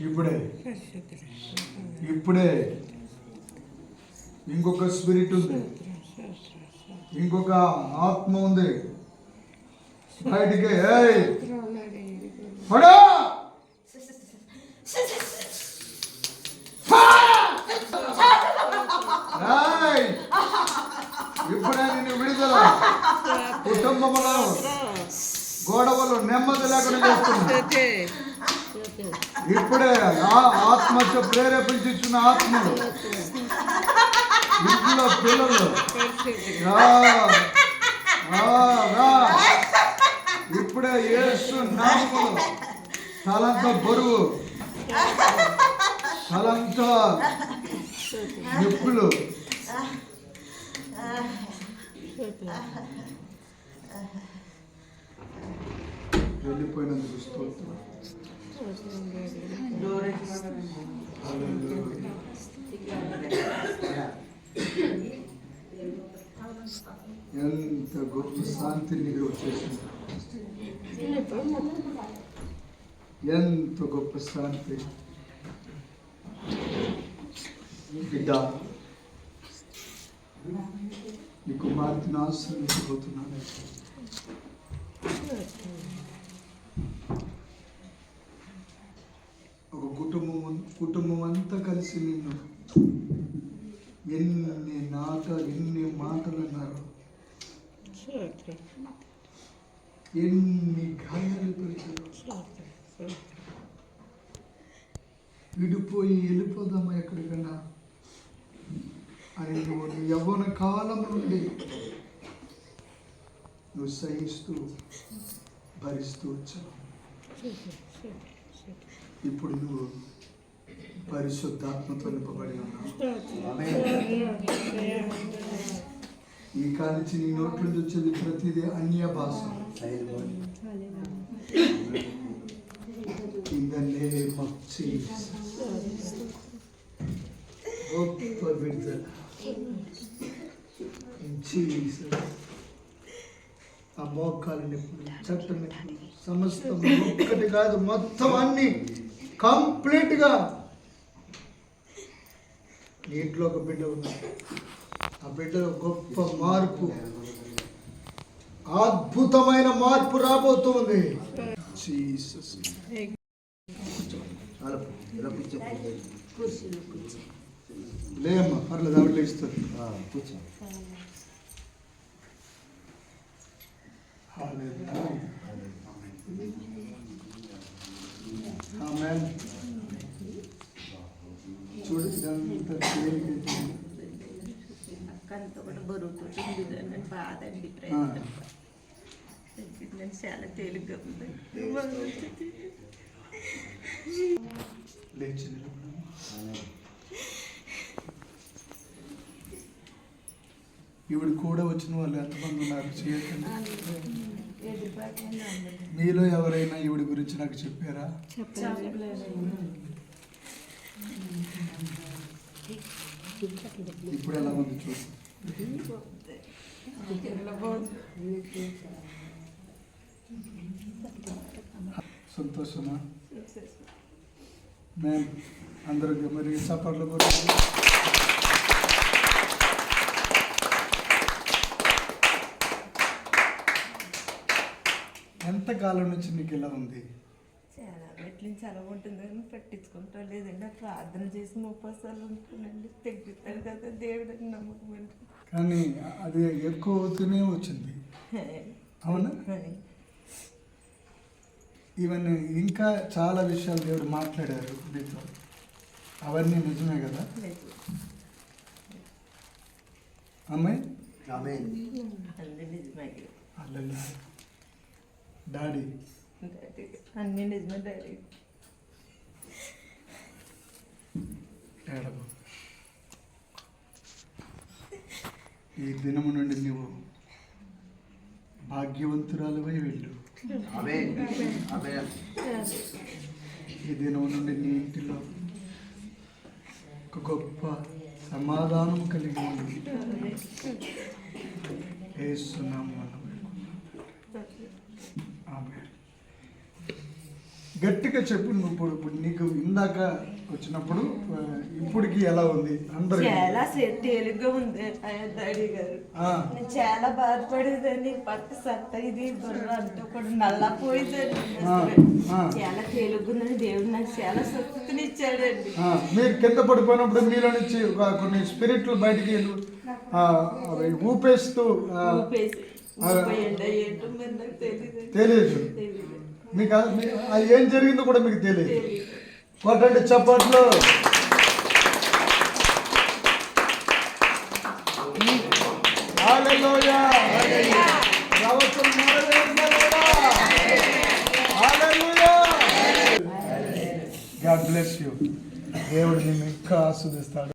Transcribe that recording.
ఇప్పుడే. ఇప్పుడే. ఇంకొక స్పిరిట్ ఉంది. ఇంకొక ఆత్మ ఉంది. బయటికి పడా. కుటుంబంలో గొడవలు నెమ్మది లేకుండా చేస్తున్నారు ఇప్పుడే ఆత్మహత్య ఆత్మతో ప్రేరేపించిన ఆత్మలు ఇంట్లో పిల్లలు. రా రా, రా. ఇప్పుడే యేసు నామములు తలంత బరువు తలంత నిప్పులు. వెళ్ళిపోయినందుకు స్తోత్రం హల్లెలూయా. ఎంత గొప్ప శాంతి నీకు వచ్చేసింది ఎంత గొప్ప శాంతి బిడ్డ నీ కుమార్తెను ఆశ్రయించబోతున్నాను ఒక కుటుంబం కుటుంబం అంతా కలిసి నిన్ను ఎన్ని నాట ఎన్ని మాటలు అన్నారు? ఎన్ని గాయాలు పెరిచారు విడిపోయి వెళ్ళిపోదామా ఎక్కడికన్నా? అని నువ్వు యవ్వన కాలం నుండి నువ్వు సహిస్తూ భరిస్తూ వచ్చావు. ఇప్పుడు నువ్వు పరిశుద్ధాత్మతో నింపబడి ఉన్నావు. ఈ కానించి నీ నోట్ల నుంచి వచ్చేది ప్రతిదీ అన్య భాష. In the name of Jesus. గొప్ప విడుదల జీసస్ మోకాలు నొప్పులు సమస్తం ఒక్కటి కాదు మొత్తం అన్ని కంప్లీట్గా నీ ఇంట్లో ఒక బిడ్డ ఉన్నాడు ఆ బిడ్డలో గొప్ప మార్పు అద్భుతమైన మార్పు రాబోతుంది. జీసస్. లేమ్మా పర్లేదు ఆవిడ ఇస్తుంది కూర్చో చూడు. అక్కంత కూడా బరువుతో బాధ అండి చాలా తేలిగ్గా ఉంది లేచి ఈవిడ కూడా వచ్చిన వాళ్ళు ఎంతమంది ఉన్నారు? చేయకండి. మీలో ఎవరైనా ఈవిడ గురించి నాకు చెప్పారా? ఇప్పుడు ఎలా ఉంది చూసి సంతోషమా? మేము అందరికి మరి సపర్లు కూడా ఎంతకాలం నుంచి నీకు ఇలా ఉంది? చాలా మెట్ల నుంచి అలా ఉంటుంది కానీ పట్టించుకుంటా లేదండి. ప్రార్థన చేసి ముప్పై సార్లు ఉంటుందండి తగ్గిస్తాడు కదా దేవుడు నమ్మకం అండి. కానీ అది ఎక్కువ అవుతూనే వచ్చింది. అవునా? ఇవన్నీ ఇంకా చాలా విషయాలు దేవుడు మాట్లాడారు మీతో. అవన్నీ నిజమే కదా? అమ్మాయి నిజమే. డాడీ అన్ని నిజమే డాడీ ఈ దినము నుండి నువ్వు భాగ్యవంతురాలువై వెళ్ళు. ఆమేన్ ఆమేన్ ఈ దినం నుండి నీ ఇంటిలో ఒక గొప్ప సమాధానం కలిగి ఉండి. వేస్తున్నాము గట్టిగా చెప్పు నువ్వు ఇప్పుడు ఇప్పుడు నీకు ఇందాక వచ్చినప్పుడు ఇప్పటికి ఎలా ఉంది? అందరు చాలా తేలిగ్గా ఉంది డాడీ గారు. నేను చాలా బాధపడేదాన్ని పక్క సత్త ఇది బుర్ర అంతా కూడా నల్లా పోయిందండి. చాలా తేలిగ్గా ఉందని దేవుడు నాకు చాలా స్వస్థతనిచ్చాడండి ఆ, మీరు కింద పడిపోయినప్పుడు మీలో నుంచి కొన్ని స్పిరిట్లు బయటికి ఊపేస్తూ ఊపేసి తెలియదు. మీకు ఏం జరిగిందో కూడా మీకు తెలియదు. కొట్టండి చప్పట్లు. God bless you. దేవుడు నిన్ను ఇంకా ఆస్వాదిస్తాడు